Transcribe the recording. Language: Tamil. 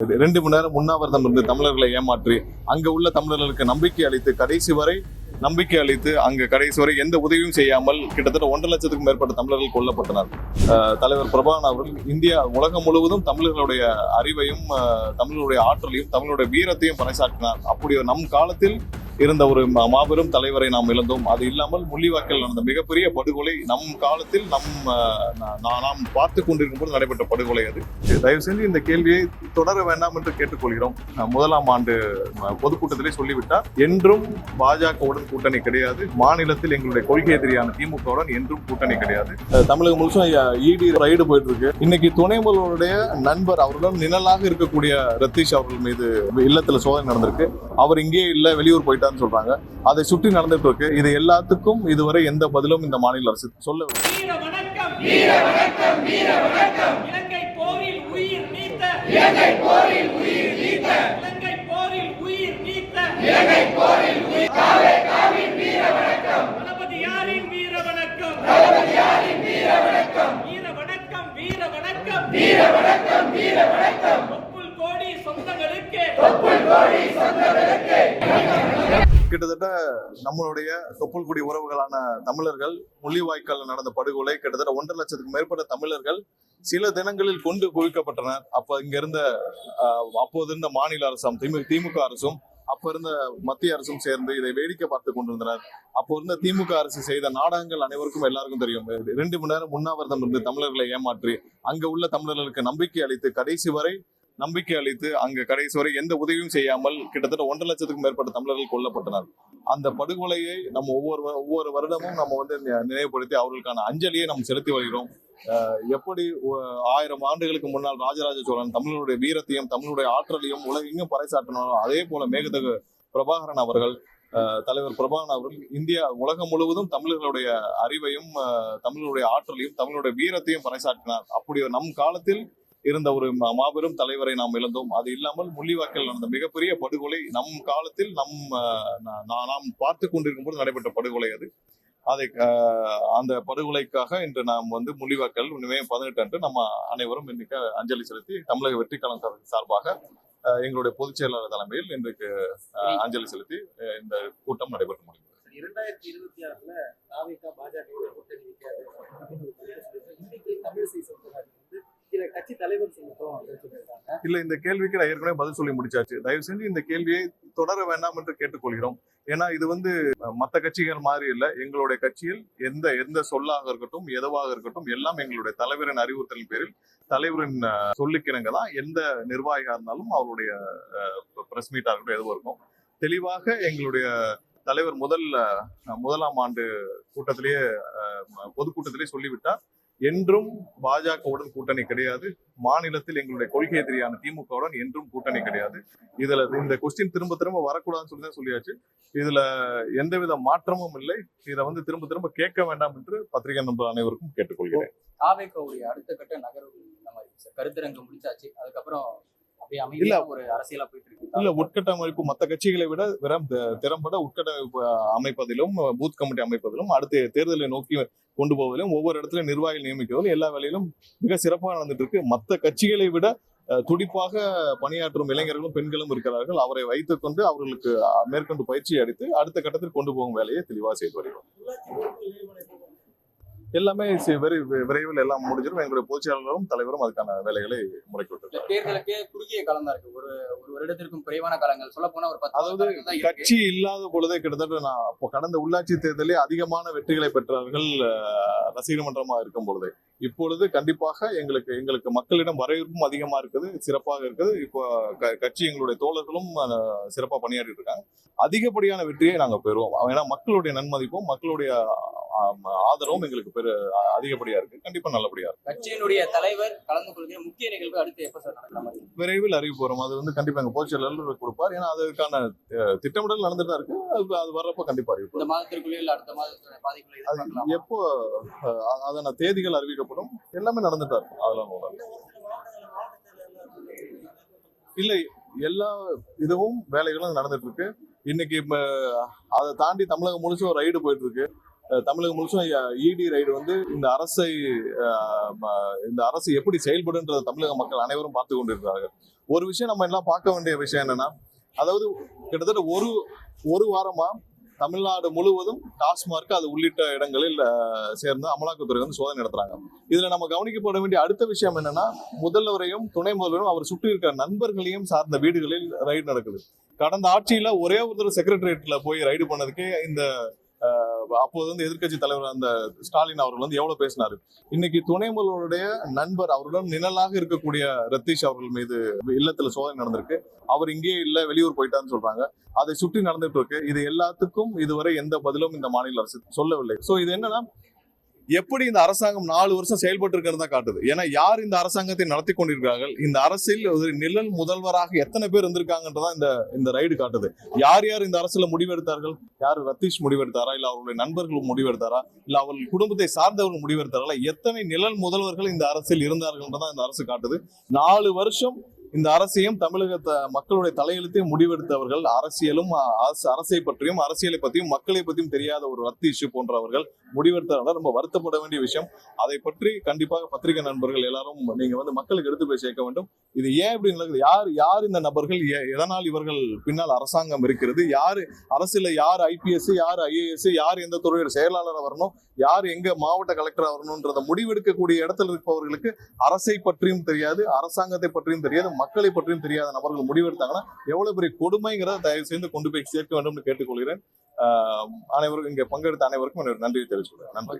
ரெண்டு மணி நேரம் உண்ணாவிரதம் இருந்து தமிழர்களை ஏமாற்றி அங்க உள்ள தமிழர்களுக்கு நம்பிக்கை அளித்து கடைசி வரை நம்பிக்கை அளித்து அங்க கடைசி வரை எந்த உதவியும் செய்யாமல் கிட்டத்தட்ட ஒன்றரை லட்சத்துக்கும் மேற்பட்ட தமிழர்கள் கொல்லப்பட்டனர். அஹ் தலைவர் பிரபான் அவர்கள் இந்தியா உலகம் முழுவதும் தமிழர்களுடைய அறிவையும் அஹ் தமிழர்களுடைய ஆற்றலையும் தமிழருடைய வீரத்தையும் பறைசாற்றினார். அப்படி நம் காலத்தில் இருந்த ஒரு மா- மாபெரும் தலைவரை நாம் இழந்தோம். அது இல்லாமல் முள்ளிவாக்கில் நடந்த மிகப்பெரிய படுகொலை நம் காலத்தில் நம் நாம் பார்த்து கொண்டிருக்கும் போது நடைபெற்ற படுகொலை அது. தயவு செஞ்சு இந்த கேள்வியை தொடர வேண்டாம் என்று கேட்டுக்கொள்கிறோம். முதலாம் ஆண்டு பொதுக்கூட்டத்திலே சொல்லிவிட்டார் என்றும் பாஜகவுடன் கூட்டணி கிடையாது. மாநிலத்தில் எங்களுடைய கொள்கை எதிரியான திமுகவுடன் என்றும் கூட்டணி கிடையாது. தமிழகம் முழுசும் இடி ரைடு போயிட்டு இருக்கு இன்னைக்கு துணை முதல்வருடைய நண்பர் அவருடன் நிழலாக இருக்கக்கூடிய ரத்தீஷ் அவர்கள் மீது இல்லத்துல சோதனை நடந்திருக்கு. அவர் இங்கே இல்ல வெளியூர் போயிட்டாருன்னு சொல்றாங்க. அதை சுற்றி நடந்துட்டு இருக்கு. இது எல்லாத்துக்கும் இதுவரை எந்த பதிலும் இந்த மாநில அரசு சொல்ல வீர வணக்கம் வீர வணக்கம் வீர வணக்கம். இலங்கை போரில் உயிர் நீத்த இலங்கை போரில் உயிர் நீத்த இலங்கை போரில் உயிர் நீத்த இலங்கை போரில் உயிர் காவே காவின் வீர வணக்கம். தளபதியாரின் வீர வணக்கம்? தளபதியாரின் வீர வணக்கம்? வீர வணக்கம் வீர வணக்கம். வீர வணக்கம் வீர வணக்கம். தொப்புள் கோடி சொந்தங்களுக்கு கோடி கிட்டத்தட்ட நம்மளுடைய தொப்புள்குடி உறவுகளான தமிழர்கள் முள்ளிவாய்க்கால் நடந்த படுகொலை கிட்டத்தட்ட ஒன்றரை லட்சத்துக்கு மேற்பட்ட தமிழர்கள் சில தினங்களில் கொண்டு குவிக்கப்பட்டனர். அப்ப இங்க இருந்த அப்போது இருந்த மாநில அரசும் திமுக அரசும் அப்ப இருந்த மத்திய அரசும் சேர்ந்து இதை வேடிக்கை பார்த்து கொண்டிருந்தனர். அப்போ இருந்த திமுக அரசு செய்த நாடகங்கள் அனைவருக்கும் எல்லாருக்கும் தெரியும். ரெண்டு மணி நேரம் உண்ணாவிரதம் இருந்து தமிழர்களை ஏமாற்றி அங்க உள்ள தமிழர்களுக்கு நம்பிக்கை அளித்து கடைசி வரை நம்பிக்கை அளித்து அங்கு கடைசி வரை எந்த உதவியும் செய்யாமல் கிட்டத்தட்ட ஒன்றரை லட்சத்துக்கும் மேற்பட்ட தமிழர்கள் கொல்லப்பட்டனர். அந்த படுகொலையை நம்ம ஒவ்வொரு ஒவ்வொரு வருடமும் நம்ம வந்து நி- நினைவுபடுத்தி அவர்களுக்கான அஞ்சலியை நம்ம செலுத்தி வருகிறோம். எப்படி ஆயிரம் ஆண்டுகளுக்கு முன்னால் ராஜராஜ சோழன் தமிழருடைய வீரத்தையும் தமிழுடைய ஆற்றலையும் உலகெங்கும் பறைசாற்றினாரோ அதே போல மேகதகு பிரபாகரன் அவர்கள் தலைவர் பிரபாகரன் அவர்கள் இந்தியா உலகம் முழுவதும் தமிழர்களுடைய அறிவையும் தமிழருடைய ஆற்றலையும் தமிழுடைய வீரத்தையும் பறைசாற்றினார். அப்படி ஒரு நம் காலத்தில் இருந்த ஒரு மாபெரும் தலைவரை நாம் இழந்தோம். அது இல்லாமல் முள்ளிவாக்கில் நடந்த மிகப்பெரிய படுகொலை நம் காலத்தில் நம் நாம் பார்த்து கொண்டிருக்கும் போது நடைபெற்ற படுகொலை அது. அதை அந்த படுகொலைக்காக இன்று நாம் வந்து முள்ளிவாக்கல் மே பதினெட்டு அன்று நம்ம அனைவரும் இன்னைக்கு அஞ்சலி செலுத்தி தமிழக வெற்றி கழகம் சார்- சார்பாக எங்களுடைய பொதுச் செயலாளர் தலைமையில் இன்றைக்கு அஞ்சலி செலுத்தி இந்த கூட்டம் நடைபெற்று முடிந்தது. இரண்டாயிரத்தி இருபத்தி ஆறுல பாஜக கூட்டணி வைக்காது தமிழிசை கட்சி தலைவர் சங்கத்தம் இல்ல இந்த கேள்விக்கு நான் ஏற்கனவே பதில் சொல்லி முடிச்சாச்சு. தயவு செஞ்சு இந்த கேள்வியை தொடர வேண்டாம் என்று கேட்டுக்கொள்கிறோம். ஏன்னா இது வந்து மற்ற மத்த கட்சிகள் மாதிரி இல்லை. எங்களுடைய கட்சியில் எந்த எந்த சொல்லாக இருக்கட்டும் எதுவாக இருக்கட்டும் எல்லாம் எங்களுடைய தலைவரின் அறிவுறுத்தலின் பேரில் தலைவரின் சொல்லிக்கிறங்க தான் எந்த நிர்வாகியா இருந்தாலும் அவருடைய பிரஸ் மீட்டா இருக்கட்டும் எதுவும் இருக்கும் தெளிவாக எங்களுடைய தலைவர் முதல் முதலாம் ஆண்டு கூட்டத்திலேயே பொதுக்கூட்டத்திலேயே சொல்லிவிட்டார். என்றும் பாஜகவுடன் கூட்டணி கிடையாது. மாநிலத்தில் எங்களுடைய கொள்கை எதிரியான திமுகவுடன் என்றும் கூட்டணி கிடையாது. இதுல இந்த கொஸ்டின் திரும்ப திரும்ப வரக்கூடாதுன்னு சொல்லி தான் சொல்லியாச்சு. இதுல எந்தவித மாற்றமும் இல்லை. இதை வந்து திரும்ப திரும்ப கேட்க வேண்டாம் என்று பத்திரிகை நண்பர் அனைவருக்கும் கேட்டுக்கொள்கிறேன். தாவேகாவுடைய அடுத்த கட்ட நகர்வு இந்த மாதிரி. கருத்தரங்கம் முடிச்சாச்சு அதுக்கப்புறம் இல்ல. ஒரு அரசியலா போயிட்டு இருக்கு இல்ல உட்கட்டமைப்பு மத்த கட்சிகளை விட விரம் திறம்பட உட்கட்டமைப்பு அமைப்பதிலும் பூத் கமிட்டி அமைப்பதிலும் அடுத்த தேர்தலை நோக்கி கொண்டு போவதிலும் ஒவ்வொரு இடத்துலயும் நிர்வாகிகள் நியமிப்பதிலும் எல்லா வேலையிலும் மிக சிறப்பாக நடந்துட்டு இருக்கு மத்த கட்சிகளை விட துடிப்பாக பணியாற்றும் இளைஞர்களும் பெண்களும் இருக்கிறார்கள். அவரை வைத்துக்கொண்டு அவர்களுக்கு அஹ், மேற்கொண்டு பயிற்சி அளித்து அடுத்த கட்டத்தில் கொண்டு போகும் வேலையை தெளிவாக செய்து வருகிறோம். எல்லாமே விரை- விரைவில் எல்லாம் முடிஞ்சிடும். எங்களுடைய பொதுச்செயலாளரும் தலைவரும் அதுக்கான வேலைகளை இந்த விட்டுருக்காங்க. தேர்தலுக்கு குறுகிய காலம் தான் இருக்கு. ஒரு ஒரு வருடத்திற்கும் குறைவான காலங்கள். சொல்ல போனா ஒரு அதாவது. கட்சி இல்லாத பொழுதே கிட்டத்தட்ட நான் இப்போ கடந்த உள்ளாட்சி தேர்தலில் அதிகமான வெற்றிகளை பெற்றவர்கள் ரசிகர் மன்றமா இருக்கும் பொழுது. இப்பொழுது கண்டிப்பாக எங்களுக்கு எங்களுக்கு மக்களிடம் வரவேற்பும் அதிகமா இருக்குது சிறப்பாக இருக்குது. இப்போ கட்சி எங்களுடைய தோழர்களும் அஹ், சிறப்பா பணியாற்றிட்டு இருக்காங்க. அதிகப்படியான வெற்றியை நாங்க பெறுவோம். ஏன்னா மக்களுடைய நன்மதிப்பும் மக்களுடைய ஆதரவும் எங்களுக்கு பெரு அதிகப்படியா இருக்கு. கண்டிப்பா நல்லபடியா இருக்கும் கட்சியினுடைய தலைவர் கலந்து கொள்கிற முக்கிய நிகழ்வு அடுத்து எப்ப சார் நடக்கிற விரைவில் அறிவிப்பு வரும் அது வந்து கண்டிப்பா எங்க பொதுச் செயலாளர் கொடுப்பார். ஏன்னா அதுக்கான திட்டமிடல் நடந்துட்டு தான் இருக்கு. அது அது வர்றப்ப கண்டிப்பா அறிவிப்பு இந்த மாதத்திற்குள்ளே இல்ல அடுத்த மாதத்துல பாதிக்குள்ள எப்போ அதன தேதிகள் அறிவிக்கப்படும். எல்லாமே நடந்துட்டா இருக்கும் அதெல்லாம் இல்ல. எல்லா இதுவும் வேலைகளும் நடந்துட்டு இருக்கு இன்னைக்கு அதை தாண்டி தமிழகம் முழுசும் ரைடு போயிட்டு இருக்கு தமிழகம் முழுசும் இடி ரைடு வந்து இந்த அரசை ம- இந்த அரசு எப்படி செயல்படுன்றதை தமிழக மக்கள் அனைவரும் பார்த்து கொண்டிருக்கிறார்கள். ஒரு விஷயம் நம்ம எல்லாம் பார்க்க வேண்டிய விஷயம் என்னன்னா அதாவது கிட்டத்தட்ட ஒரு ஒரு வாரமா தமிழ்நாடு முழுவதும் டாஸ்மார்க் அது உள்ளிட்ட இடங்களில் சேர்ந்து அமலாக்கத்துறை வந்து சோதனை நடத்துறாங்க. இதுல நம்ம கவனிக்கப்பட வேண்டிய அடுத்த விஷயம் என்னன்னா முதல்வரையும் துணை முதல்வரும் அவர் சுற்றி இருக்கிற நண்பர்களையும் சார்ந்த வீடுகளில் ரைடு நடக்குது. கடந்த ஆட்சியில ஒரே ஒரு செக்ரட்டரியேட்ல போய் ரைடு பண்ணதுக்கே இந்த அப்போது வந்து எதிர்க்கட்சி தலைவர் அந்த ஸ்டாலின் அவர்கள் வந்து எவ்வளவு பேசினாரு? இன்னைக்கு துணை முதல்வருடைய நண்பர் அவருடன் நிழலாக இருக்கக்கூடிய ரத்தீஷ் அவர்கள் மீது இல்லத்துல சோதனை நடந்திருக்கு. அவர் இங்கேயே இல்ல வெளியூர் போயிட்டான்னு சொல்றாங்க. அதை சுற்றி நடந்துட்டு இருக்கு. இது எல்லாத்துக்கும் இதுவரை எந்த பதிலும் இந்த மாநில அரசு சொல்லவில்லை. சோ இது என்னன்னா எப்படி இந்த அரசாங்கம் நாலு வருஷம் செயல்பட்டு இருக்கிறதா காட்டுது. ஏன்னா யார் இந்த அரசாங்கத்தை நடத்தி கொண்டிருக்கிறார்கள்? இந்த அரசில் ஒரு நிழல் முதல்வராக எத்தனை பேர் இருந்திருக்காங்கன்றதான் இந்த இந்த ரைடு காட்டுது. யார் யார் இந்த அரசுல முடிவெடுத்தார்கள்? யார் ரத்தீஷ் முடிவெடுத்தாரா? இல்ல அவருடைய நண்பர்கள் முடிவெடுத்தாரா? இல்ல அவர்கள் குடும்பத்தை சார்ந்தவர்கள் முடிவெடுத்தார்களா? எத்தனை நிழல் முதல்வர்கள் இந்த அரசில் இருந்தார்கள்ன்றதான் இந்த அரசு காட்டுது. நாலு வருஷம் இந்த அரசையும் தமிழக மக்களுடைய தலையெழுத்தையும் முடிவெடுத்தவர்கள் அரசியலும் அரசு அரசை பற்றியும் அரசியலை பற்றியும் மக்களை பற்றியும் தெரியாத ஒரு ரத்தீஷ் போன்றவர்கள் முடிவெடுத்தவர்கள் ரொம்ப வருத்தப்பட வேண்டிய விஷயம். அதை பற்றி கண்டிப்பாக பத்திரிகை நண்பர்கள் எல்லாரும் நீங்க வந்து மக்களுக்கு எடுத்து போய் சேர்க்க வேண்டும். இது ஏன் இப்படி நடக்குது? யார் யார் இந்த நபர்கள்? எதனால் இவர்கள் பின்னால் அரசாங்கம் இருக்கிறது? யார் அரசுல யார் ஐபிஎஸ் யார் ஐஏஎஸ் யார் எந்த துறையோட செயலாளராக வரணும்? யார் எங்க மாவட்ட கலெக்டரா வரணும்ன்றத முடிவெடுக்கக்கூடிய இடத்துல இருப்பவர்களுக்கு அரசை பற்றியும் தெரியாது அரசாங்கத்தை பற்றியும் தெரியாது மக்களை பற்றியும் தெரியாத நபர்கள் முடிவெடுத்தாங்கன்னா எவ்வளவு பெரிய கொடுமைங்கிறத தயவு செய்து கொண்டு போய் சேர்க்க வேண்டும் என்று கேட்டுக்கொள்கிறேன். ஆஹ் அனைவருக்கும் இங்க பங்கெடுத்த அனைவருக்கும் நன்றி நன்றியை தெரிவிச்சுக்கிறேன். நன்றி.